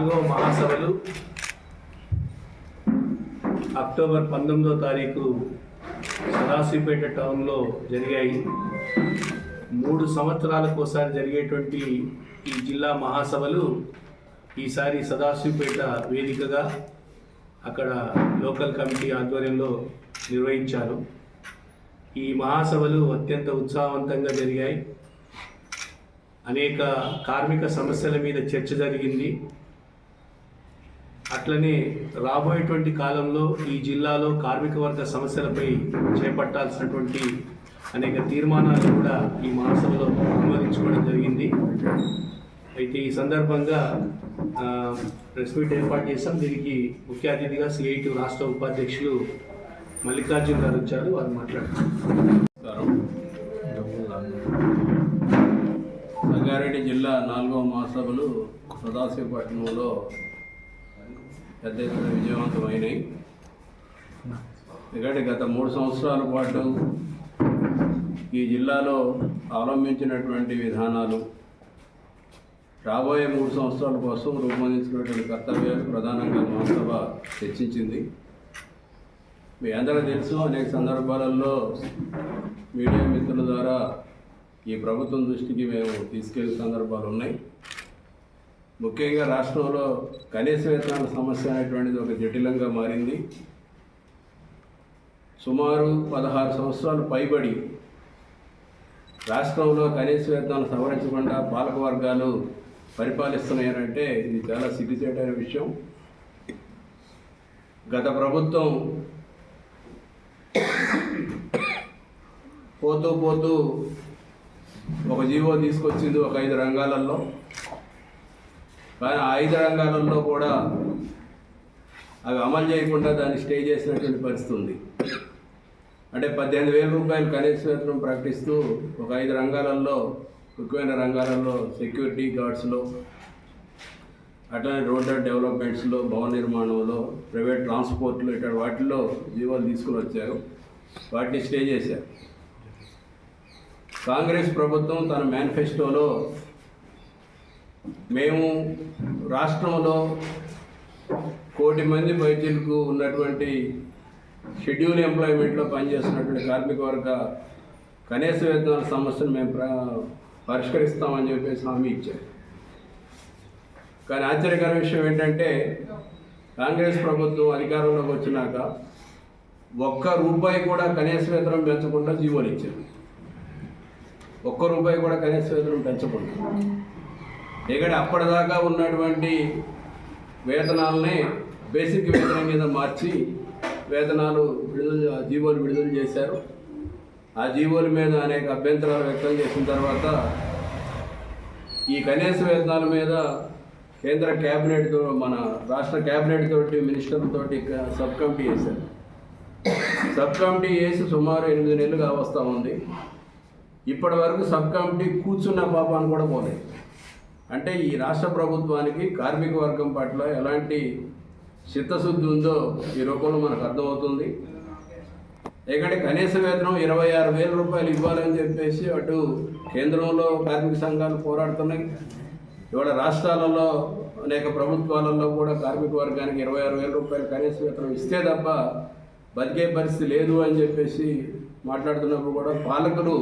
నాలుగవ మహాసభలు. అక్టోబర్ పంతొమ్మిదో తారీఖు సదాశివపేట టౌన్లో జరిగాయి. మూడు సంవత్సరాలకు ఒకసారి జరిగేటువంటి ఈ జిల్లా మహాసభలు ఈసారి సదాశివపేట వేదికగా అక్కడ లోకల్ కమిటీ ఆధ్వర్యంలో నిర్వహించారు. ఈ మహాసభలు అత్యంత ఉత్సాహవంతంగా జరిగాయి. అనేక కార్మిక సమస్యల మీద చర్చ జరిగింది. అట్లనే రాబోయేటువంటి కాలంలో ఈ జిల్లాలో కార్మిక వర్గ సమస్యలపై చేపట్టాల్సినటువంటి అనేక తీర్మానాలు కూడా ఈ మహాసభలో ఆమోదించుకోవడం జరిగింది. అయితే ఈ సందర్భంగా ప్రెస్ మీట్ ఏర్పాటు చేస్తాం దీనికి ముఖ్య అతిథిగా సిఐటి రాష్ట్ర ఉపాధ్యక్షులు మల్లికార్జున్ గారు వచ్చారు. వారు మాట్లాడుతున్నారు. సంగారెడ్డి జిల్లా నాలుగవ మహాసభలు సదాశివపట్నంలో పెద్ద ఎత్తున విజయవంతమైనాయి. ఎందుకంటే గత మూడు సంవత్సరాల పాటు ఈ జిల్లాలో అవలంబించినటువంటి విధానాలు రాబోయే మూడు సంవత్సరాల కోసం రూపొందించినటువంటి కర్తవ్యాలు ప్రధానంగా మహాసభ చర్చించింది. మీ అందరూ తెలుసు అనేక సందర్భాలలో మీడియా మిత్రుల ద్వారా ఈ ప్రభుత్వం దృష్టికి మేము తీసుకెళ్ళే సందర్భాలు ఉన్నాయి. ముఖ్యంగా రాష్ట్రంలో కనీస వేతనాల సమస్య అనేటువంటిది ఒక జటిలంగా మారింది. సుమారు పదహారు సంవత్సరాలు పైబడి రాష్ట్రంలో కనీస వేతనాలు సవరించకుండా పాలక వర్గాలు పరిపాలిస్తున్నాయనంటే ఇది చాలా సిగ్గుచేటైన విషయం. గత ప్రభుత్వం పోతూ పోతూ ఒక జీవో తీసుకొచ్చింది ఒక ఐదు రంగాలలో. కానీ ఆయుధ ఐదు రంగాలలో కూడా అవి అమలు చేయకుండా దాన్ని స్టే చేసినటువంటి పరిస్థితి ఉంది. అంటే పద్దెనిమిది వేల రూపాయలు కనీస వేతనం ప్రకటిస్తూ ఒక ఐదు రంగాలలో ముఖ్యమైన రంగాలలో సెక్యూరిటీ గార్డ్స్లో అట్లనే రోడ్ డెవలప్మెంట్స్లో భవన నిర్మాణంలో ప్రైవేట్ ట్రాన్స్పోర్ట్లో ఇట్లా వాటిల్లో జీవాలు తీసుకుని వచ్చారు. వాటిని స్టే చేశారు. కాంగ్రెస్ ప్రభుత్వం తన మేనిఫెస్టోలో మేము రాష్ట్రంలో కోటి మంది వైద్యులకు ఉన్నటువంటి షెడ్యూల్ ఎంప్లాయ్మెంట్లో పనిచేస్తున్నటువంటి కార్మిక వర్గ కనీస వేతనాల సమస్యను మేము పరిష్కరిస్తామని చెప్పేసి హామీ ఇచ్చారు. కానీ ఆశ్చర్యకర విషయం ఏంటంటే కాంగ్రెస్ ప్రభుత్వం అధికారంలోకి వచ్చినాక ఒక్క రూపాయి కూడా కనీస వేతనం పెంచకుండా జీవోలు ఇచ్చారు. ఒక్క రూపాయి కూడా కనీస వేతనం పెంచకుండా. ఇక్కడ అప్పటిదాకా ఉన్నటువంటి వేతనాలని బేసిక్ వేతనం కింద మార్చి వేతనాలు విడుదల జీవోలు విడుదల చేశారు. ఆ జీవోల మీద అనేక అభ్యంతరాలు వ్యక్తం చేసిన తర్వాత ఈ కనీస వేతనాల మీద కేంద్ర క్యాబినెట్తో మన రాష్ట్ర క్యాబినెట్ తోటి మినిస్టర్లతోటి సబ్ కమిటీ వేశారు. సబ్ కమిటీ వేసి సుమారు ఎనిమిది నెలలుగా వస్తూ ఉంది. ఇప్పటి వరకు సబ్ కమిటీ కూర్చున్న పాపాన్ని కూడా పోలేదు. అంటే ఈ రాష్ట్ర ప్రభుత్వానికి కార్మిక వర్గం పట్ల ఎలాంటి చిత్తశుద్ధి ఉందో ఈ రూపంలో మనకు అర్థమవుతుంది. ఎందుకంటే కనీస వేతనం ఇరవై ఆరు వేల రూపాయలు ఇవ్వాలని చెప్పేసి అటు కేంద్రంలో కార్మిక సంఘాలు పోరాడుతున్నాయి. ఇవాళ రాష్ట్రాలలో అనేక ప్రభుత్వాలలో కూడా కార్మిక వర్గానికి ఇరవై ఆరు వేల రూపాయలు కనీస వేతనం ఇస్తే తప్ప బతికే పరిస్థితి లేదు అని చెప్పేసి మాట్లాడుతున్నప్పుడు కూడా పాలకులు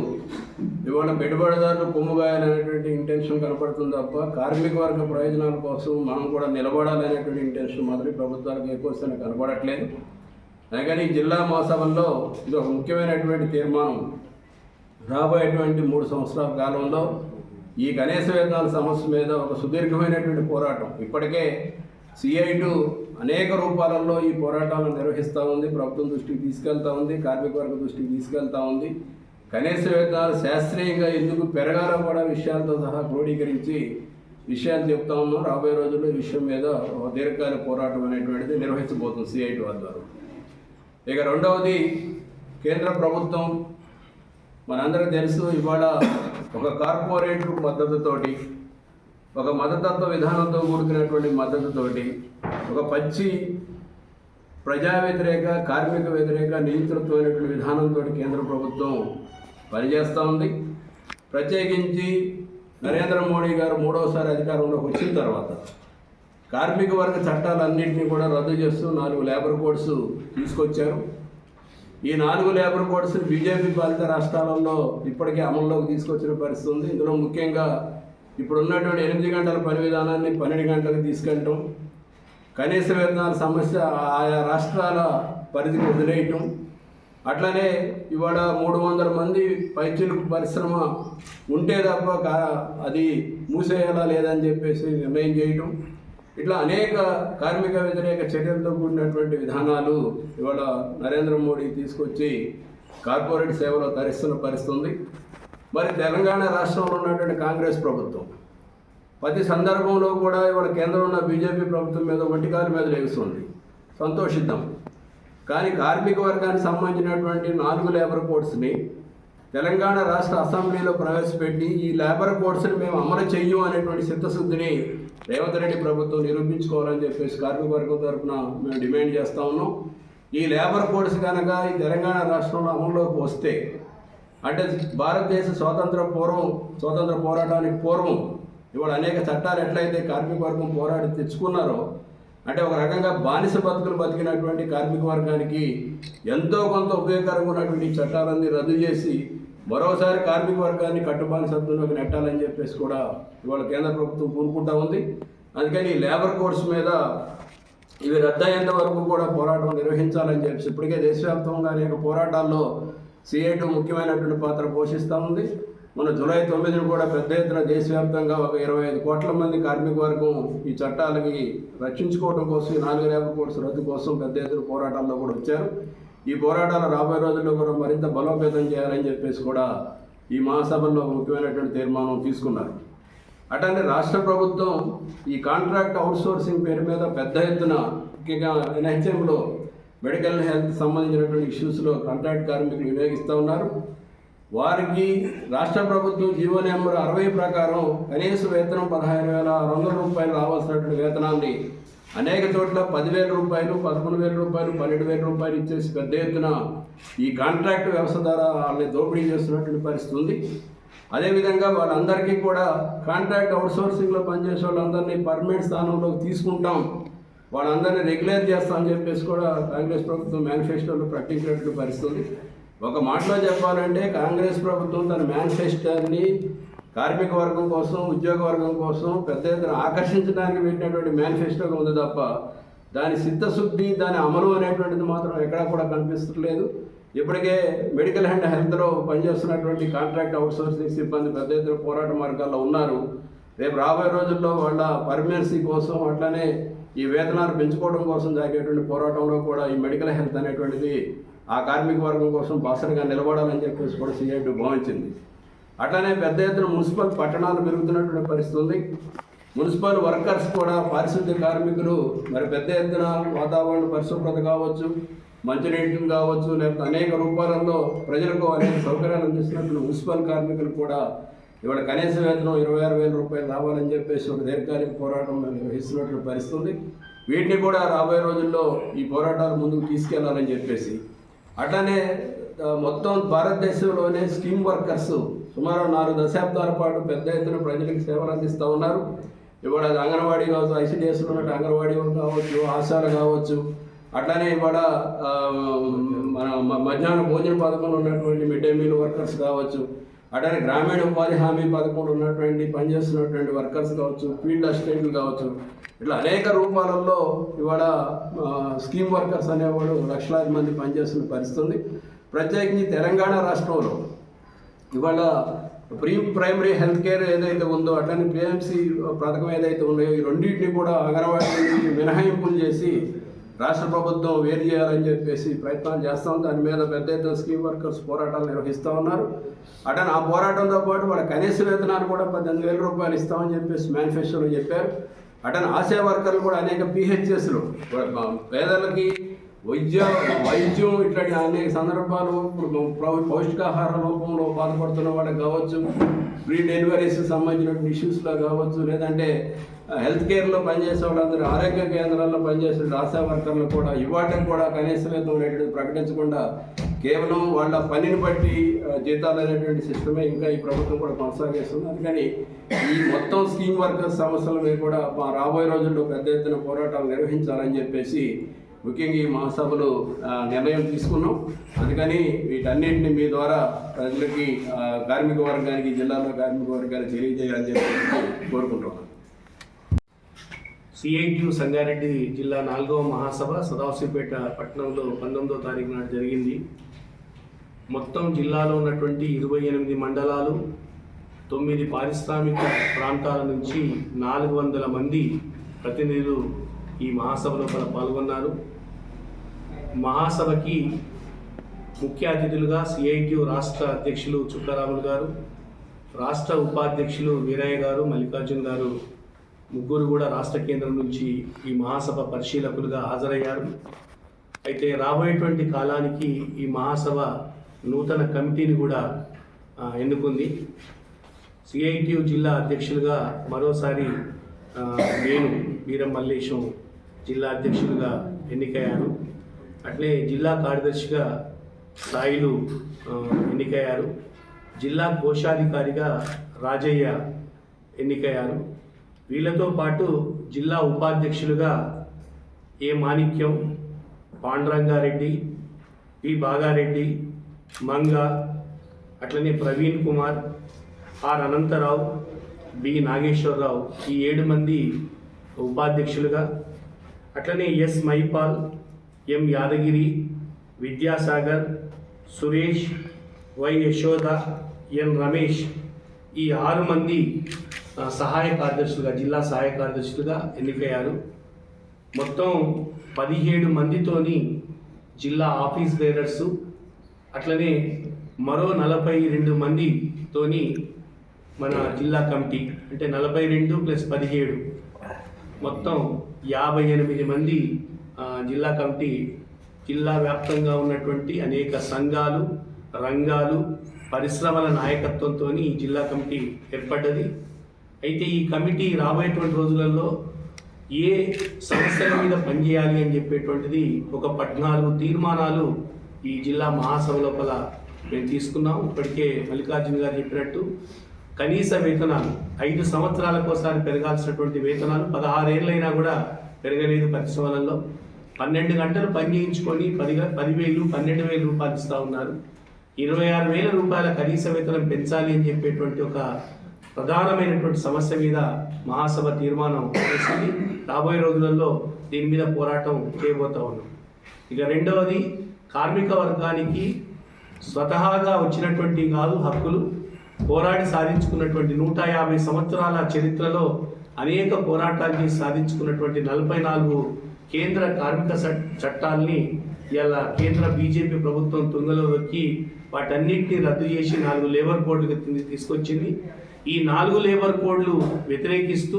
ఇవాళ పెట్టుబడిదారులు కొమ్ముగాయాలనేటువంటి ఇంటెన్షన్ కనపడుతుంది తప్ప కార్మిక వర్గ ప్రయోజనాల కోసం మనం కూడా నిలబడాలనేటువంటి ఇంటెన్షన్ మాత్రం ప్రభుత్వాలకు ఎక్కువ స్థాయి కనపడట్లేదు. అందుకని జిల్లా మహాసభల్లో ఇది ఒక ముఖ్యమైనటువంటి తీర్మానం. రాబోయేటువంటి మూడు సంవత్సరాల కాలంలో ఈ కనీస వేతనాల సమస్య మీద ఒక సుదీర్ఘమైనటువంటి పోరాటం. ఇప్పటికే సిఐటు అనేక రూపాలలో ఈ పోరాటాలను నిర్వహిస్తూ ఉంది ప్రభుత్వం దృష్టికి తీసుకెళ్తా ఉంది కార్మిక వర్గ దృష్టికి తీసుకెళ్తా ఉంది. కనీస వేతనాలు శాస్త్రీయంగా ఎందుకు పెరగాలో కూడా విషయాలతో సహా క్రోడీకరించి విషయాలు చెప్తా ఉన్నాం. రాబోయే రోజుల్లో విషయం మీద ఒక దీర్ఘకాల పోరాటం అనేటువంటిది నిర్వహించబోతుంది సిఐటి వారి ద్వారా. ఇక రెండవది కేంద్ర ప్రభుత్వం మనందరికీ తెలుసు ఇవాళ ఒక కార్పొరేట్ మద్దతుతోటి ఒక మతతత్వ విధానంతో కూడుకున్నటువంటి మద్దతుతోటి ఒక పచ్చి ప్రజా వ్యతిరేక కార్మిక వ్యతిరేక నియంతృత్వమైనటువంటి విధానంతో కేంద్ర ప్రభుత్వం పనిచేస్తూ ఉంది. ప్రత్యేకించి నరేంద్ర మోడీ గారు మూడవసారి అధికారంలోకి వచ్చిన తర్వాత కార్మిక వర్గ చట్టాలన్నింటినీ కూడా రద్దు చేస్తూ నాలుగు లేబర్ కోడ్స్ తీసుకొచ్చారు. ఈ నాలుగు లేబర్ కోడ్స్ బీజేపీ పాలిత రాష్ట్రాలలో ఇప్పటికే అమల్లోకి తీసుకొచ్చిన పరిస్థితి ఉంది. ఇందులో ముఖ్యంగా ఇప్పుడు ఉన్నటువంటి ఎనిమిది గంటల పని విధానాన్ని పన్నెండు గంటలకు తీసుకెళ్ళటం కనీస వేతనాల సమస్య ఆయా రాష్ట్రాల పరిధికి వదిలేయటం అట్లనే ఇవాళ మూడు వందల మంది పైచిలుకు పరిశ్రమ ఉంటే తప్ప అది మూసేయాలా లేదని చెప్పేసి నిర్ణయం చేయటం ఇట్లా అనేక కార్మిక వ్యతిరేక చర్యలతో కూడినటువంటి విధానాలు ఇవాళ నరేంద్ర మోడీ తీసుకొచ్చి కార్పొరేట్ సేవలో తరిస్తున్న పరిస్థితుంది. మరి తెలంగాణ రాష్ట్రంలో ఉన్నటువంటి కాంగ్రెస్ ప్రభుత్వం. ప్రతి సందర్భంలో కూడా ఇవాళ కేంద్రం ఉన్న బీజేపీ ప్రభుత్వం మీద వంటికాల మీద లేగుస్తుంది. సంతోషిద్దాం. కానీ కార్మిక వర్గానికి సంబంధించినటువంటి నాలుగు లేబర్ కోడ్స్ని తెలంగాణ రాష్ట్ర అసెంబ్లీలో ప్రవేశపెట్టి ఈ లేబర్ కోడ్స్ని మేము అమలు చెయ్యం అనేటువంటి చిత్తశుద్ధిని రేవంత్ రెడ్డి ప్రభుత్వం నిరూపించుకోవాలని చెప్పేసి కార్మిక వర్గం తరఫున మేము డిమాండ్ చేస్తా ఉన్నాం. ఈ లేబర్ కోడ్స్ కనుక ఈ తెలంగాణ రాష్ట్రంలో అమల్లోకి వస్తే అంటే భారతదేశ స్వాతంత్ర పూర్వం స్వాతంత్ర పోరాటానికి పూర్వం ఇవాళ అనేక చట్టాలు ఎట్లయితే కార్మిక వర్గం పోరాడి తెచ్చుకున్నారో అంటే ఒక రకంగా బానిస బతుకులు బతికినటువంటి కార్మిక వర్గానికి ఎంతో కొంత ఉపయోగకరంగా ఉన్నటువంటి చట్టాలన్నీ రద్దు చేసి మరోసారి కార్మిక వర్గాన్ని కట్టుబానిసత్వంలోకి నెట్టాలని చెప్పేసి కూడా ఇవాళ కేంద్ర ప్రభుత్వం పూనుకుంటా ఉంది. అందుకని ఈ లేబర్ కోర్స్ మీద ఇవి రద్దయ్యేంత వరకు కూడా పోరాటం నిర్వహించాలని చెప్పి ఇప్పటికే దేశవ్యాప్తంగా అనేక పోరాటాల్లో సిఐటి ముఖ్యమైనటువంటి పాత్ర పోషిస్తూ ఉంది. మన జూలై తొమ్మిదిని కూడా పెద్ద ఎత్తున దేశవ్యాప్తంగా ఒక ఇరవై ఐదు కోట్ల మంది కార్మిక వర్గం ఈ చట్టాలకి రక్షించుకోవడం కోసం ఈ నాలుగు లేబర్ కోర్సు రద్దు కోసం పెద్ద ఎత్తున పోరాటాల్లో కూడా వచ్చారు. ఈ పోరాటాలు రాబోయే రోజుల్లో కూడా మరింత బలోపేతం చేయాలని చెప్పేసి కూడా ఈ మహాసభల్లో ఒక ముఖ్యమైనటువంటి తీర్మానం తీసుకున్నారు. అటనే రాష్ట్ర ప్రభుత్వం ఈ కాంట్రాక్ట్ అవుట్సోర్సింగ్ పేరు మీద పెద్ద ఎత్తున ముఖ్యంగా ఎన్హెచ్ఎంలో మెడికల్ హెల్త్ సంబంధించినటువంటి ఇష్యూస్లో కాంట్రాక్ట్ కార్మికులు వినియోగిస్తూ ఉన్నారు. వారికి రాష్ట్ర ప్రభుత్వం జీవో నెంబర్ అరవై ప్రకారం కనీస వేతనం పదహారు వేల ఆరు వందల రూపాయలు రావాల్సినటువంటి వేతనాన్ని అనేక చోట్ల పదివేల రూపాయలు పదకొండు వేల రూపాయలు పన్నెండు వేల రూపాయలు ఇచ్చేసి పెద్ద ఎత్తున ఈ కాంట్రాక్ట్ వ్యవస్థ ద్వారా వాళ్ళని దోపిడీ చేస్తున్నటువంటి పరిస్థితి ఉంది. అదేవిధంగా వాళ్ళందరికీ కూడా కాంట్రాక్ట్ అవుట్సోర్సింగ్లో పనిచేసే వాళ్ళందరినీ పర్మనెంట్ స్థానంలోకి తీసుకుంటాం. వాళ్ళందరినీ రెగ్యులర్ చేస్తామని చెప్పేసి కూడా కాంగ్రెస్ ప్రభుత్వం మేనిఫెస్టోలో ప్రకటించినటువంటి పరిస్థితుంది. ఒక మాటలో చెప్పాలంటే కాంగ్రెస్ ప్రభుత్వం తన మేనిఫెస్టోని కార్మిక వర్గం కోసం ఉద్యోగ వర్గం కోసం పెద్ద ఎత్తున ఆకర్షించడానికి పెట్టినటువంటి మేనిఫెస్టోగా ఉంది తప్ప దాని సిద్ధశుద్ధి దాని అమలు అనేటువంటిది మాత్రం ఎక్కడా కూడా కనిపిస్తలేదు. ఇప్పటికే మెడికల్ అండ్ హెల్త్లో పనిచేస్తున్నటువంటి కాంట్రాక్ట్ అవుట్సోర్సింగ్ సిబ్బంది పెద్ద ఎత్తున పోరాట మార్గాల్లో ఉన్నారు. రేపు రాబోయే రోజుల్లో వాళ్ళ పర్మనెన్సీ కోసం అట్లనే ఈ వేతనాలు పెంచుకోవడం కోసం జరిగేటువంటి పోరాటంలో కూడా ఈ మెడికల్ హెల్త్ అనేటువంటిది ఆ కార్మిక వర్గం కోసం బాసరగా నిలబడాలని చెప్పేసి కూడా సిఐటి భావించింది. అట్లనే పెద్ద ఎత్తున మున్సిపల్ పట్టణాలు పెరుగుతున్నటువంటి పరిస్థితి ఉంది. మున్సిపల్ వర్కర్స్ కూడా పారిశుద్ధ్య కార్మికులు మరి పెద్ద ఎత్తున వాతావరణ పరిశుభ్రత కావచ్చు మంచినీటిని కావచ్చు లేకపోతే అనేక రూపాలలో ప్రజలకు అనేక సౌకర్యాలు అందిస్తున్నటువంటి మున్సిపల్ కార్మికులు కూడా ఇవాళ కనీస వేతనం ఇరవై ఆరు వేల రూపాయలు రావాలని చెప్పేసి ఒక దీర్ఘకాలిక పోరాటం నిర్వహిస్తున్నట్లు పరిస్థితుంది. వీటిని కూడా రాబోయే రోజుల్లో ఈ పోరాటాలు ముందుకు తీసుకెళ్ళాలని చెప్పేసి. అట్లనే మొత్తం భారతదేశంలోనే స్కీమ్ వర్కర్స్ సుమారు నాలుగు దశాబ్దాల పాటు పెద్ద ఎత్తున ప్రజలకు సేవలు అందిస్తూ ఉన్నారు. ఇవాళ అది అంగన్వాడీ కావచ్చు ఐసీడిఎస్లో ఉన్నట్టు అంగన్వాడీ కావచ్చు ఆశాలు కావచ్చు. అట్లానే ఇవాళ మన మధ్యాహ్న భోజన పథకంలో ఉన్నటువంటి మిడ్ డే మీల్ వర్కర్స్ కావచ్చు అట్లానే గ్రామీణ ఉపాధి హామీ పథకంలో ఉన్నటువంటి పనిచేస్తున్నటువంటి వర్కర్స్ కావచ్చు ఫీల్డ్ అసిస్టెంట్లు కావచ్చు ఇట్లా అనేక రూపాలలో ఇవాళ స్కీమ్ వర్కర్స్ అనేవాడు లక్షలాది మంది పనిచేస్తున్న పరిస్థితి ఉంది ప్రత్యేకించి తెలంగాణ రాష్ట్రంలో ఇవాళ ప్రీ ప్రైమరీ హెల్త్ కేర్ ఏదైతే ఉందో అట్లనే పిఎంసి పథకం ఏదైతే ఉన్నాయో ఈ రెండింటిని కూడా అంగన్వాడీ మినహాయింపులు చేసి రాష్ట్ర ప్రభుత్వం వేరు చేయాలని చెప్పేసి ప్రయత్నాలు ఉంది. దాని మీద పెద్ద ఎత్తున స్కీమ్ వర్కర్స్ పోరాటాలు నిర్వహిస్తూ ఉన్నారు. అటనే ఆ పోరాటంతో పాటు వాళ్ళ కనీస వేతనాలు కూడా పద్దెనిమిది వేల రూపాయలు ఇస్తామని చెప్పేసి మేనిఫెస్టోలో చెప్పారు. అటన్ ఆశా వర్కర్లు కూడా అనేక పిహెచ్ఎస్లు పేదలకి వైద్య వైద్యం ఇట్లాంటి అనేక సందర్భాలు పౌష్టికాహార లోపంలో బాధపడుతున్న వాళ్ళకి కావచ్చు ప్రీ డెలివరీస్ సంబంధించిన ఇష్యూస్లో కావచ్చు లేదంటే హెల్త్ కేర్లో పనిచేసే వాళ్ళందరూ ఆరోగ్య కేంద్రాల్లో పనిచేసే ఆశా వర్కర్లు కూడా ఇవ్వటం కూడా కనీస వేతనం ప్రకటించకుండా కేవలం వాళ్ళ పనిని బట్టి జీతాలు అనేటువంటి సిస్టమే ఇంకా ఈ ప్రభుత్వం కూడా కొనసాగిస్తుంది. అందుకని ఈ మొత్తం స్కీమ్ వర్కర్స్ సమస్యల మీద కూడా మా రాబోయే రోజుల్లో పెద్ద ఎత్తున పోరాటాలు నిర్వహించాలని చెప్పేసి ముఖ్యంగా ఈ మహాసభలో నిర్ణయం తీసుకున్నాం. అందుకని వీటన్నింటిని మీ ద్వారా ప్రజలకి కార్మిక వర్గానికి జిల్లాలో కార్మిక వర్గానికి తెలియజేయాలని చెప్పి కోరుకుంటున్నాను సిఐటియు సంగారెడ్డి జిల్లా నాలుగవ మహాసభ సదాశివపేట పట్టణంలో పంతొమ్మిదో తారీఖు నాడు జరిగింది. మొత్తం జిల్లాలో ఉన్నటువంటి ఇరవై ఎనిమిది మండలాలు తొమ్మిది పారిశ్రామిక ప్రాంతాల నుంచి నాలుగు వందల మంది ప్రతినిధులు ఈ మహాసభలో పాల్గొన్నారు. మహాసభకి ముఖ్య అతిథులుగా సిఐటియు రాష్ట్ర అధ్యక్షులు చుక్కారాములు గారు రాష్ట్ర ఉపాధ్యక్షులు వీరయ్య గారు మల్లికార్జున్ గారు ముగ్గురు కూడా రాష్ట్ర కేంద్రం నుంచి ఈ మహాసభ పరిశీలకులుగా హాజరయ్యారు. అయితే రాబోయేటువంటి కాలానికి ఈ మహాసభ నూతన కమిటీని కూడా ఎన్నుకుంది. సిఐటియు జిల్లా అధ్యక్షులుగా మరోసారి నేను వీరం మల్లేశం జిల్లా అధ్యక్షులుగా ఎన్నికయ్యాను అట్లే జిల్లా కార్యదర్శిగా సాయిలు ఎన్నికయ్యారు. జిల్లా కోశాధికారిగా రాజయ్య ఎన్నికయ్యారు. వీళ్ళతో పాటు జిల్లా ఉపాధ్యక్షులుగా ఏ మాణిక్యం పాండురంగారెడ్డి పి. బాగారెడ్డి మంగ అట్లనే ప్రవీణ్ కుమార్ ఆర్. అనంతరావు బి. నాగేశ్వరరావు ఈ ఏడు మంది ఉపాధ్యక్షులుగా అట్లనే S Maipal M Yadagiri Vidyasagar Suresh Y Yashoda N Ramesh ఈ ఆరు మంది సహాయ కార్యదర్శులుగా జిల్లా సహాయ కార్యదర్శులుగా ఎన్నికయ్యారు. మొత్తం పదిహేడు మందితోని జిల్లా ఆఫీస్ బేరర్సు అట్లనే మరో నలభై రెండు మందితోని మన జిల్లా కమిటీ అంటే నలభై రెండు ప్లస్ పదిహేడు. మొత్తం యాభై ఎనిమిది మంది జిల్లా కమిటీ జిల్లా వ్యాప్తంగా ఉన్నటువంటి అనేక సంఘాలు రంగాలు పరిశ్రమల నాయకత్వంతో ఈ జిల్లా కమిటీ ఏర్పడ్డది. అయితే ఈ కమిటీ రాబోయేటువంటి రోజులలో ఏ సమస్యల మీద పనిచేయాలి అని చెప్పేటువంటిది ఒక పద్నాలుగు తీర్మానాలు ఈ జిల్లా మహాసభ లోపల మేము తీసుకున్నాం ఇప్పటికే మల్లికార్జున గారు చెప్పినట్టు కనీస వేతనాలు ఐదు సంవత్సరాలకు ఒకసారి పెరగాల్సినటువంటి వేతనాలు పదహారేళ్ళైనా కూడా పెరగలేదు పరిశ్రమలలో పన్నెండు గంటలు పని చేయించుకొని పది పదివేలు పన్నెండు వేలు రూపాయలు ఇస్తూ ఉన్నారు. ఇరవై ఆరు వేల రూపాయల కనీస వేతనం పెంచాలి అని చెప్పేటువంటి ఒక ప్రధానమైనటువంటి సమస్య మీద మహాసభ తీర్మానం చేసింది. రాబోయే రోజులలో దీని మీద పోరాటం చేయబోతా ఉన్నాం. ఇక రెండవది కార్మిక వర్గానికి స్వతహాగా వచ్చినటువంటి కాదు హక్కులు. పోరాడి సాధించుకున్నటువంటి నూట యాభై సంవత్సరాల చరిత్రలో అనేక పోరాటాలు చేసి సాధించుకున్నటువంటి నలభై నాలుగు కేంద్ర కార్మిక చట్- చట్టాల్ని ఇలా కేంద్ర బీజేపీ ప్రభుత్వం తుంగలో దొక్కి వాటన్నిటిని రద్దు చేసి నాలుగు లేబర్ కోడ్లు కింద తీసుకొచ్చింది. ఈ నాలుగు లేబర్ కోడ్లు వ్యతిరేకిస్తూ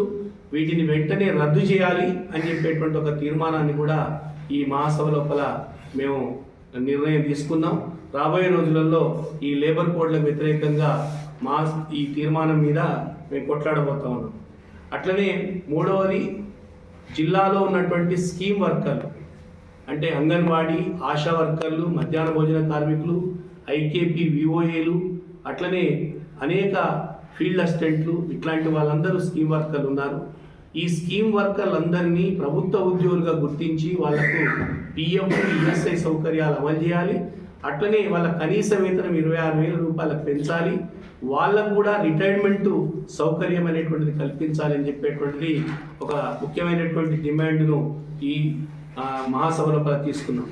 వీటిని వెంటనే రద్దు చేయాలి అని చెప్పేటువంటి ఒక తీర్మానాన్ని కూడా ఈ మహాసభ లోపల మేము నిర్ణయం తీసుకున్నాం. రాబోయే రోజులలో ఈ లేబర్ కోడ్లకు వ్యతిరేకంగా మా ఈ తీర్మానం మీద మేము కొట్లాడబోతా ఉన్నాం. అట్లనే మూడవది జిల్లాలో ఉన్నటువంటి స్కీమ్ వర్కర్లు అంటే అంగన్వాడీ ఆశా వర్కర్లు మధ్యాహ్న భోజన కార్మికులు ఐకేపీ విఓఏలు అట్లనే అనేక ఫీల్డ్ అసిస్టెంట్లు ఇట్లాంటి వాళ్ళందరూ స్కీమ్ వర్కర్లు ఉన్నారు. ఈ స్కీమ్ వర్కర్లందరినీ ప్రభుత్వ ఉద్యోగులుగా గుర్తించి వాళ్ళకు పిఎఫ్ ఈఎస్ఐ సౌకర్యాలు అమలు చేయాలి. అట్లనే వాళ్ళ కనీస వేతనం ఇరవై ఆరు వేల రూపాయలకు పెంచాలి. వాళ్ళకు కూడా రిటైర్మెంట్ సౌకర్యం అనేటువంటిది కల్పించాలని చెప్పేటువంటిది ఒక ముఖ్యమైనటువంటి డిమాండ్ను ఈ మహాసభలో తీసుకున్నాం.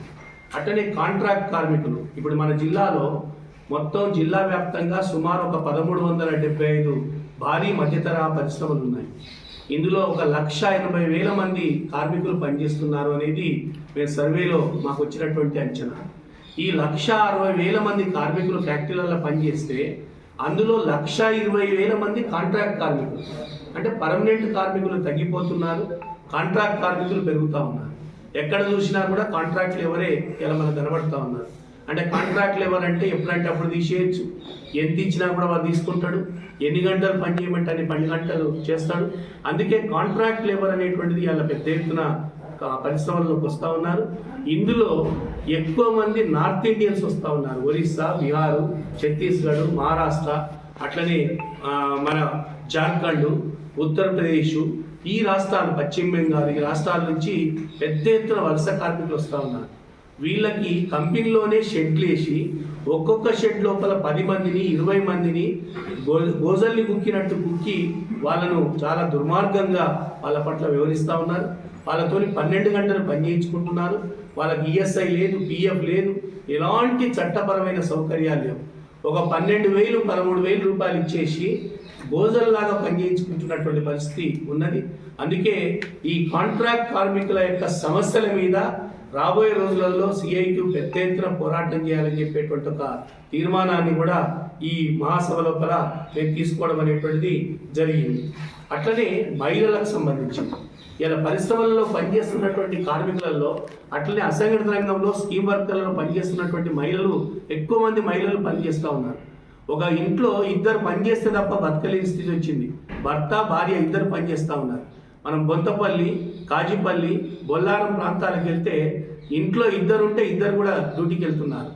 అట్లనే కాంట్రాక్ట్ కార్మికులు ఇప్పుడు మన జిల్లాలో మొత్తం జిల్లా వ్యాప్తంగా సుమారు ఒక పదమూడు వందల డెబ్బై ఐదు భారీ మధ్యతరహా పరిశ్రమలు ఉన్నాయి. ఇందులో ఒక లక్ష ఎనభై వేల మంది కార్మికులు పనిచేస్తున్నారు అనేది మేము సర్వేలో మాకు వచ్చినటువంటి అంచనా. ఈ లక్ష అరవై వేల మంది కార్మికులు ఫ్యాక్టరీలలో పనిచేస్తే అందులో లక్ష ఇరవై వేల మంది కాంట్రాక్ట్ కార్మికులు. అంటే పర్మనెంట్ కార్మికులు తగ్గిపోతున్నారు కాంట్రాక్ట్ కార్మికులు పెరుగుతూ ఉన్నారు. ఎక్కడ చూసినా కూడా కాంట్రాక్ట్లు ఎవరే ఇలా మనకు కనబడుతూ ఉన్నారు. అంటే కాంట్రాక్ట్లు ఎవరంటే ఎప్పుడంటే అప్పుడు తీసేయచ్చు. ఎంత ఇచ్చినా కూడా వాడు తీసుకుంటాడు. ఎన్ని గంటలు పని చేయమంటే అని పని గంటలు చేస్తాడు. అందుకే కాంట్రాక్ట్ లేబర్ అనేటువంటిది ఇలా పెద్ద ఎత్తున పరిశ్రమల్లోకి వస్తూ ఉన్నారు. ఇందులో ఎక్కువ మంది నార్త్ ఇండియన్స్ వస్తూ ఉన్నారు. ఒరిస్సా బీహారు ఛత్తీస్గఢ్ మహారాష్ట్ర అట్లనే మన జార్ఖండ్ ఉత్తరప్రదేశ్ ఈ రాష్ట్రాలు పశ్చిమ బెంగాల్ ఈ రాష్ట్రాల నుంచి పెద్ద ఎత్తున వలస కార్మికులు వస్తూ ఉన్నారు. వీళ్ళకి కంపెనీలోనే షెడ్లు వేసి ఒక్కొక్క షెడ్ లోపల పది మందిని ఇరవై మందిని గో గోజల్ని కుక్కినట్టు కుక్కి వాళ్ళను చాలా దుర్మార్గంగా వాళ్ళ పట్ల వివరిస్తూ ఉన్నారు. వాళ్ళతోని పన్నెండు గంటలు పని చేయించుకుంటున్నారు. వాళ్ళకి ఈఎస్ఐ లేదు పిఎఫ్ లేదు ఎలాంటి చట్టపరమైన సౌకర్యాలు లేవు. ఒక పన్నెండు వేలు పదమూడు వేలు రూపాయలు ఇచ్చేసి భోజనలాగా పనిచేయించుకుంటున్నటువంటి పరిస్థితి ఉన్నది. అందుకే ఈ కాంట్రాక్ట్ కార్మికుల యొక్క సమస్యల మీద రాబోయే రోజులలో సిఐటి పెద్ద ఎత్తున పోరాటం చేయాలని చెప్పేటువంటి ఒక తీర్మానాన్ని కూడా ఈ మహాసభ లోపల మేము తీసుకోవడం అనేటువంటిది జరిగింది. అట్లనే మహిళలకు సంబంధించింది. ఇలా పరిశ్రమలలో పనిచేస్తున్నటువంటి కార్మికులలో అట్లనే అసంఘటిత రంగంలో స్కీమ్ వర్కర్లను పనిచేస్తున్నటువంటి మహిళలు ఎక్కువ మంది మహిళలు పనిచేస్తూ ఉన్నారు. ఒక ఇంట్లో ఇద్దరు పనిచేస్తే తప్ప బతకలేని స్థితి వచ్చింది. భర్త భార్య ఇద్దరు పనిచేస్తూ ఉన్నారు. మనం బొంతపల్లి కాజీపల్లి బొల్లారం ప్రాంతాలకు వెళ్తే ఇంట్లో ఇద్దరు ఉంటే ఇద్దరు కూడా డ్యూటీకి వెళ్తున్నారు.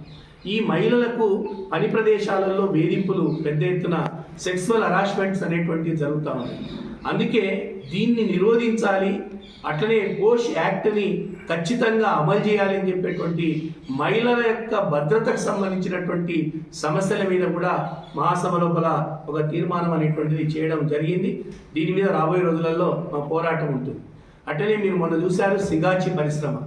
ఈ మహిళలకు పని ప్రదేశాలలో వేధింపులు పెద్ద ఎత్తున సెక్సువల్ హరాస్మెంట్స్ అనేటువంటివి జరుగుతూ ఉన్నాయి. అందుకే దీన్ని నిరోధించాలి అట్లనే పోష్ యాక్ట్ని ఖచ్చితంగా అమలు చేయాలి అని చెప్పేటువంటి మహిళల యొక్క భద్రతకు సంబంధించినటువంటి సమస్యల మీద కూడా మహాసభ లోపల ఒక తీర్మానం అనేటువంటిది చేయడం జరిగింది. దీని మీద రాబోయే రోజులలో మా పోరాటం ఉంటుంది. అట్లనే మీరు మొన్న చూశారు సిగాచి పరిశ్రమ.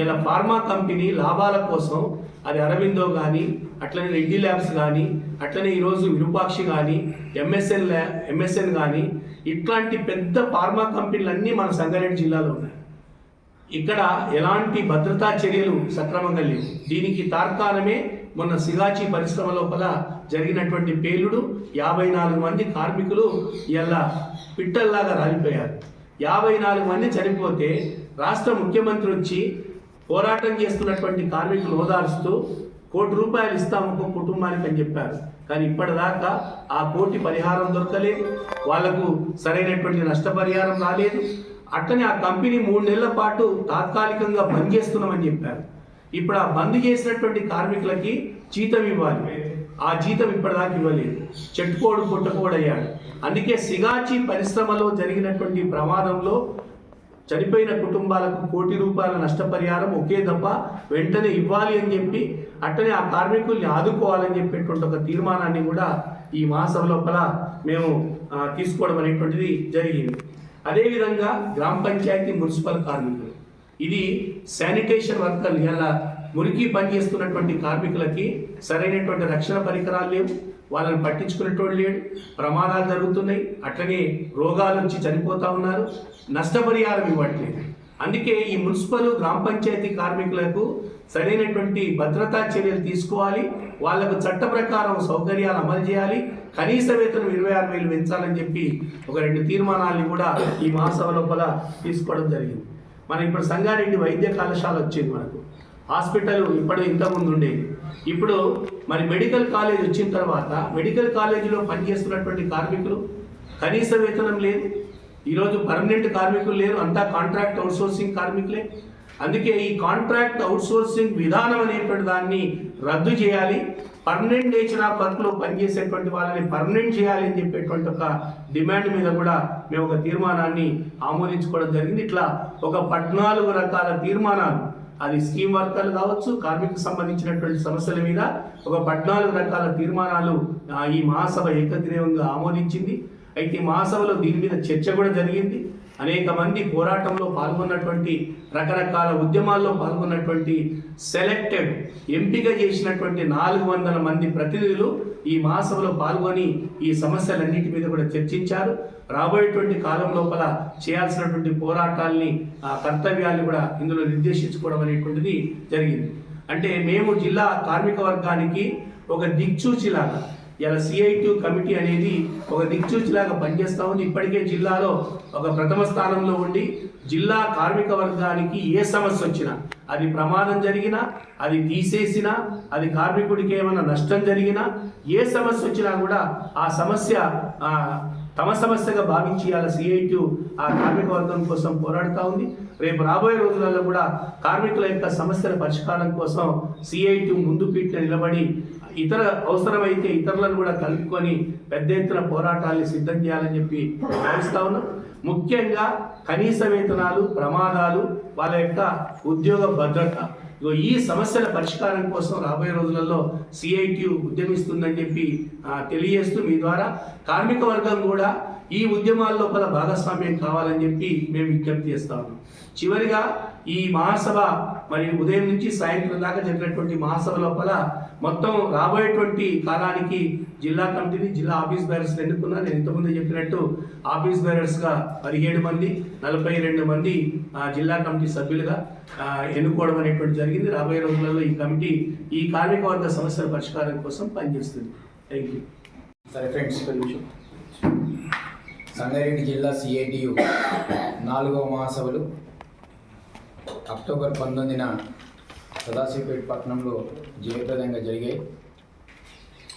ఇలా ఫార్మా కంపెనీ లాభాల కోసం అది అరవిందో కానీ అట్లనే రెడ్డి ల్యాబ్స్ కానీ అట్లనే ఈరోజు విరూపాక్షి కానీ ఎంఎస్ఎన్ ల్యా ఎంఎస్ఎన్ కానీ ఇట్లాంటి పెద్ద ఫార్మా కంపెనీలన్నీ మన సంగారెడ్డి జిల్లాలో ఉన్నాయి. ఇక్కడ ఎలాంటి భద్రతా చర్యలు సక్రమంగా లేవు. దీనికి తార్కాణమే మొన్న సిగాచి పరిశ్రమ లోపల జరిగినటువంటి పేలుడు. యాభై నాలుగు మంది కార్మికులు ఇలా పిట్టల్లాగా రాలిపోయారు. యాభై నాలుగు మంది చనిపోతే రాష్ట్ర ముఖ్యమంత్రి వచ్చి పోరాటం చేస్తున్నటువంటి కార్మికులు ఓదార్స్తూ కోటి రూపాయలు ఇస్తాము ఒక్కొక్క కుటుంబానికి అని చెప్పారు. కానీ ఇప్పటిదాకా ఆ కోటి పరిహారం దొరకలేదు. వాళ్ళకు సరైనటువంటి నష్టపరిహారం రాలేదు. అట్లనే ఆ కంపెనీ మూడు నెలల పాటు తాత్కాలికంగా బంద్ చేస్తున్నామని చెప్పారు. ఇప్పుడు ఆ బంద్ చేసినటువంటి కార్మికులకి జీతం ఇవ్వాలి. ఆ జీతం ఇప్పటిదాకా ఇవ్వలేదు. చెట్టుకోడు పుట్టకోడయ్యాడు అందుకే సిగాచి పరిశ్రమలో జరిగినటువంటి ప్రమాదంలో చనిపోయిన కుటుంబాలకు కోటి రూపాయల నష్టపరిహారం ఒకే దప్ప వెంటనే ఇవ్వాలి అని చెప్పి అట్టనే ఆ కార్మికుల్ని ఆదుకోవాలని చెప్పేటువంటి ఒక తీర్మానాన్ని కూడా ఈ మాసం లోపల మేము తీసుకోవడం అనేటువంటిది జరిగింది. అదేవిధంగా గ్రామ పంచాయతీ మున్సిపల్ కార్మికులు. ఇది శానిటేషన్ వర్కర్లు ఇలా మురికి పనిచేస్తున్నటువంటి కార్మికులకి సరైనటువంటి రక్షణ పరికరాలు లేవు. వాళ్ళని పట్టించుకునేటోడు లేడు. ప్రమాదాలు జరుగుతున్నాయి. అట్లనే రోగాల నుంచి చనిపోతూ ఉన్నారు. నష్టపరిహారం ఇవ్వట్లేదు. అందుకే ఈ మున్సిపల్ గ్రామ పంచాయతీ కార్మికులకు సరైనటువంటి భద్రతా చర్యలు తీసుకోవాలి. వాళ్ళకు చట్ట ప్రకారం సౌకర్యాలు అమలు చేయాలి. కనీస వేతనం ఇరవై ఆరు వేలు పెంచాలని చెప్పి ఒక రెండు తీర్మానాల్ని కూడా ఈ మహాసభ లోపల తీసుకోవడం జరిగింది. మనం ఇప్పుడు సంగారెడ్డి వైద్య కళాశాల వచ్చింది మనకు. హాస్పిటల్ ఇప్పుడు ఇంతకుముందు ఉండేది ఇప్పుడు మరి మెడికల్ కాలేజ్ వచ్చిన తర్వాత మెడికల్ కాలేజీలో పనిచేస్తున్నటువంటి కార్మికులు కనీస వేతనం లేదు. ఈరోజు పర్మనెంట్ కార్మికులు లేరు అంతా కాంట్రాక్ట్ అవుట్సోర్సింగ్ కార్మికులే. అందుకే ఈ కాంట్రాక్ట్ అవుట్సోర్సింగ్ విధానం అనేటువంటి దాన్ని రద్దు చేయాలి. పర్మనెంట్ నేచర్ ఆఫ్ వర్క్లో పనిచేసేటువంటి వాళ్ళని పర్మనెంట్ చేయాలి అని చెప్పేటువంటి ఒక డిమాండ్ మీద కూడా మేము ఒక తీర్మానాన్ని ఆమోదించుకోవడం జరిగింది. ఇట్లా ఒక పద్నాలుగు రకాల తీర్మానాలు అది స్కీమ్ వర్కర్లు కావచ్చు కార్మికు సంబంధించినటువంటి సమస్యల మీద ఒక పద్నాలుగు రకాల తీర్మానాలు ఈ మహాసభ ఏకగ్రీవంగా ఆమోదించింది. అయితే ఈ మహాసభలో దీని మీద చర్చ కూడా జరిగింది. అనేక మంది పోరాటంలో పాల్గొన్నటువంటి రకరకాల ఉద్యమాల్లో పాల్గొన్నటువంటి సెలెక్టెడ్ ఎంపిక చేసినటువంటి నాలుగు వందల మంది ప్రతినిధులు ఈ మహాసభలో పాల్గొని ఈ సమస్యలన్నిటి మీద కూడా చర్చించారు. రాబోయేటువంటి కాలం లోపల చేయాల్సినటువంటి పోరాటాల్ని ఆ కర్తవ్యాన్ని కూడా ఇందులో నిర్దేశించుకోవడం అనేటువంటిది జరిగింది. అంటే మేము జిల్లా కార్మిక వర్గానికి ఒక దిక్చూచిలాగా ఇలా సిఐటి కమిటీ అనేది ఒక దిక్చూచిలాగా పనిచేస్తూ ఉంది. ఇప్పటికే జిల్లాలో ఒక ప్రథమ స్థానంలో ఉండి జిల్లా కార్మిక వర్గానికి ఏ సమస్య వచ్చినా అది ప్రమాదం జరిగినా అది తీసేసినా అది కార్మికుడికి ఏమైనా నష్టం జరిగినా ఏ సమస్య వచ్చినా కూడా ఆ సమస్య తమ సమస్యగా భావించి ఇవాళ సిఐటి ఆ కార్మిక వర్గం కోసం పోరాడుతూ ఉంది. రేపు రాబోయే రోజులలో కూడా కార్మికుల యొక్క సమస్యల పరిష్కారం కోసం సిఐటి ముందు పీట నిలబడి ఇతర అవసరమైతే ఇతరులను కూడా కలుపుకొని పెద్ద ఎత్తున పోరాటాన్ని సిద్ధం చేయాలని చెప్పి భావిస్తా ఉన్నాం. ముఖ్యంగా కనీస వేతనాలు ప్రమాదాలు వాళ్ళ యొక్క ఉద్యోగ భద్రత. ఈ సమస్యల పరిష్కారం కోసం రాబోయే రోజులలో సిఐటియు ఉద్యమిస్తుందని చెప్పి తెలియజేస్తూ మీ ద్వారా కార్మిక వర్గం కూడా ఈ ఉద్యమాల లోపల భాగస్వామ్యం కావాలని చెప్పి మేము విజ్ఞప్తి చేస్తా ఉన్నాం. చివరిగా ఈ మహాసభ మరి ఉదయం నుంచి సాయంత్రం దాకా జరిగినటువంటి మహాసభ లోపల మొత్తం రాబోయేటువంటి కాలానికి జిల్లా కమిటీని జిల్లా ఆఫీస్ బేరర్స్ ఎన్నుకున్నా నేను ఇంతకుముందు చెప్పినట్టు ఆఫీస్ బేరర్స్గా పదిహేడు మంది నలభై రెండు మంది ఆ, జిల్లా కమిటీ సభ్యులుగా ఎన్నుకోవడం అనేటువంటి జరిగింది. రాబోయే రోజులలో ఈ కమిటీ ఈ కార్మిక వర్గ సమస్యల పరిష్కారం కోసం పనిచేస్తుంది. థ్యాంక్ యూ సరే ఫ్రెండ్స్ సంగారెడ్డి జిల్లా సిఐటియు నాలుగవ మహాసభలు అక్టోబర్ పంతొమ్మిదిన సదాశివపేట పట్టణంలో జయప్రదంగా జరిగాయి.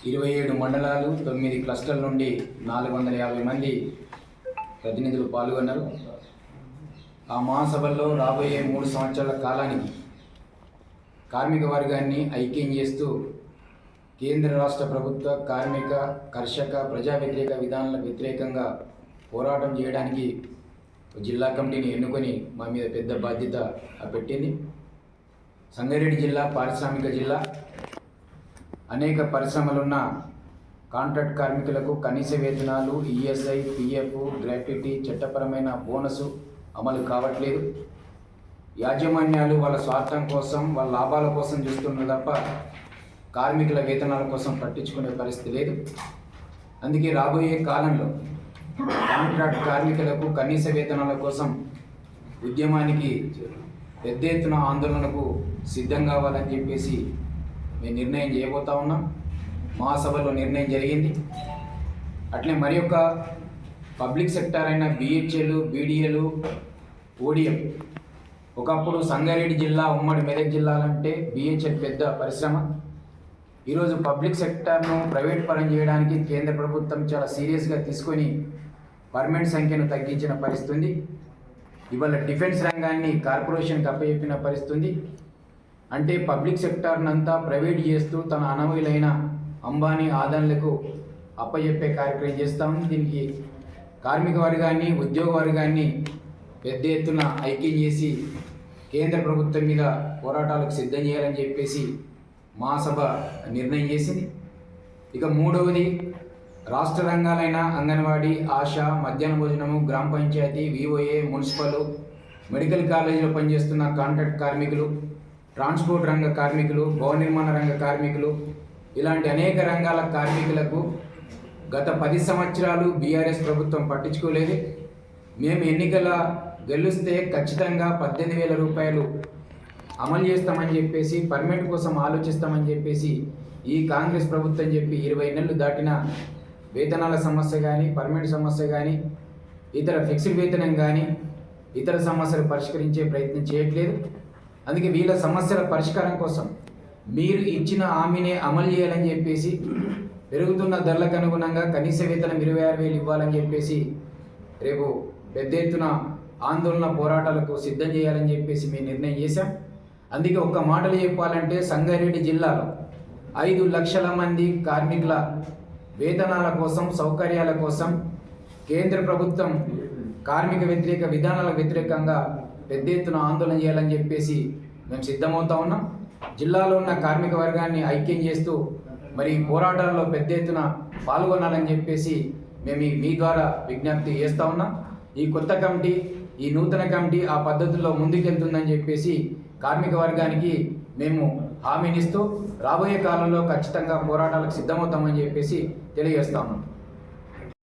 ఇరవై ఏడు మండలాలు తొమ్మిది క్లస్టర్ల నుండి నాలుగు వందల యాభై మంది ప్రతినిధులు పాల్గొన్నారు. ఆ మహాసభల్లో రాబోయే మూడు సంవత్సరాల కాలానికి కార్మిక వర్గాన్ని ఐక్యం చేస్తూ కేంద్ర రాష్ట్ర ప్రభుత్వ కార్మిక కర్షక ప్రజా వ్యతిరేక విధానాలకు వ్యతిరేకంగా పోరాటం చేయడానికి జిల్లా కమిటీని ఎన్నుకొని మా మీద పెద్ద బాధ్యత పెట్టింది. సంగారెడ్డి జిల్లా పారిశ్రామిక జిల్లా. అనేక పరిశ్రమలున్న కాంట్రాక్ట్ కార్మికులకు కనీస వేతనాలు ఈఎస్ఐ పిఎఫ్ గ్రాట్యుటీ చట్టపరమైన బోనసు అమలు కావట్లేదు. యాజమాన్యాలు వాళ్ళ స్వార్థం కోసం వాళ్ళ లాభాల కోసం చూస్తున్నారు తప్ప కార్మికుల వేతనాల కోసం పట్టించుకునే పరిస్థితి లేదు. అందుకే రాబోయే కాలంలో కాంట్రాక్ట్ కార్మికులకు కనీస వేతనాల కోసం ఉద్యమానికి పెద్ద ఎత్తున ఆందోళనకు సిద్ధం కావాలని చెప్పేసి మేము నిర్ణయం చేయబోతా ఉన్నాం. మహాసభలో నిర్ణయం జరిగింది. అట్లే మరి యొక్క పబ్లిక్ సెక్టార్ అయిన బిహెచ్ఎల్ బీడిఎల్ ఓడిఎం ఒకప్పుడు సంగారెడ్డి జిల్లా ఉమ్మడి మెదక్ జిల్లాలంటే బిహెచ్ఎల్ పెద్ద పరిశ్రమ. ఈరోజు పబ్లిక్ సెక్టార్ను ప్రైవేట్ పరం చేయడానికి కేంద్ర ప్రభుత్వం చాలా సీరియస్గా తీసుకొని పర్మనెంట్ సంఖ్యను తగ్గించిన పరిస్థితుంది. ఇవాళ డిఫెన్స్ రంగాన్ని కార్పొరేషన్కి అప్పచెప్పిన పరిస్థితుంది. అంటే పబ్లిక్ సెక్టార్నంతా ప్రైవేట్ చేస్తూ తన అనవైలైన అంబానీ ఆదాన్లకు అప్పచెప్పే కార్యక్రమం చేస్తా దీనికి కార్మిక వర్గాన్ని ఉద్యోగ వర్గాన్ని పెద్ద ఎత్తున ఐక్యం చేసి కేంద్ర ప్రభుత్వం మీద పోరాటాలకు సిద్ధం చేయాలని చెప్పేసి మహాసభ నిర్ణయం చేసింది. ఇక మూడవది రాష్ట్ర రంగాలైన అంగన్వాడీ ఆశ మధ్యాహ్న భోజనము గ్రామ పంచాయతీ వివోఏ మున్సిపల్ మెడికల్ కాలేజీలో పనిచేస్తున్న కాంట్రాక్ట్ కార్మికులు ట్రాన్స్పోర్ట్ రంగ కార్మికులు భవన నిర్మాణ రంగ కార్మికులు ఇలాంటి అనేక రంగాల కార్మికులకు గత పది సంవత్సరాలు బీఆర్ఎస్ ప్రభుత్వం పట్టించుకోలేదు. మేము ఎన్నికల గెలుస్తే ఖచ్చితంగా పద్దెనిమిది వేల రూపాయలు అమలు చేస్తామని చెప్పేసి పర్మనెంట్ కోసం ఆలోచిస్తామని చెప్పేసి ఈ కాంగ్రెస్ ప్రభుత్వం చెప్పి ఇరవై నెలలు దాటిన వేతనాల సమస్య కానీ పర్మనెంట్ సమస్య కానీ ఇతర ఫిక్స్డ్ వేతనం కానీ ఇతర సమస్యలు పరిష్కరించే ప్రయత్నం చేయట్లేదు. అందుకే వీళ్ళ సమస్యల పరిష్కారం కోసం మీరు ఇచ్చిన హామీనే అమలు చేయాలని చెప్పేసి పెరుగుతున్న ధరలకు అనుగుణంగా కనీస వేతనం ఇరవై ఆరు వేలు ఇవ్వాలని చెప్పేసి రేపు పెద్ద ఎత్తున ఆందోళన పోరాటాలకు సిద్ధం చేయాలని చెప్పేసి మేము నిర్ణయం చేశాం. అందుకే ఒక్క మాటలు చెప్పాలంటే సంగారెడ్డి జిల్లాలో ఐదు లక్షల మంది కార్మికుల వేతనాల కోసం సౌకర్యాల కోసం కేంద్ర ప్రభుత్వం కార్మిక వ్యతిరేక విధానాల వ్యతిరేకంగా పెద్ద ఎత్తున ఆందోళన చేయాలని చెప్పేసి మేము సిద్ధమవుతా ఉన్నాం. జిల్లాలో ఉన్న కార్మిక వర్గాన్ని ఐక్యం చేస్తూ మరి పోరాటాల్లో పెద్ద ఎత్తున పాల్గొనాలని చెప్పేసి మేము మీ ద్వారా విజ్ఞప్తి చేస్తూ ఉన్నాం. ఈ కొత్త కమిటీ ఈ నూతన కమిటీ ఆ పద్ధతుల్లో ముందుకెళ్తుందని చెప్పేసి కార్మిక వర్గానికి మేము హామీనిస్తూ రాబోయే కాలంలో ఖచ్చితంగా పోరాటాలకు సిద్ధమవుతామని చెప్పేసి తెలియజేస్తాము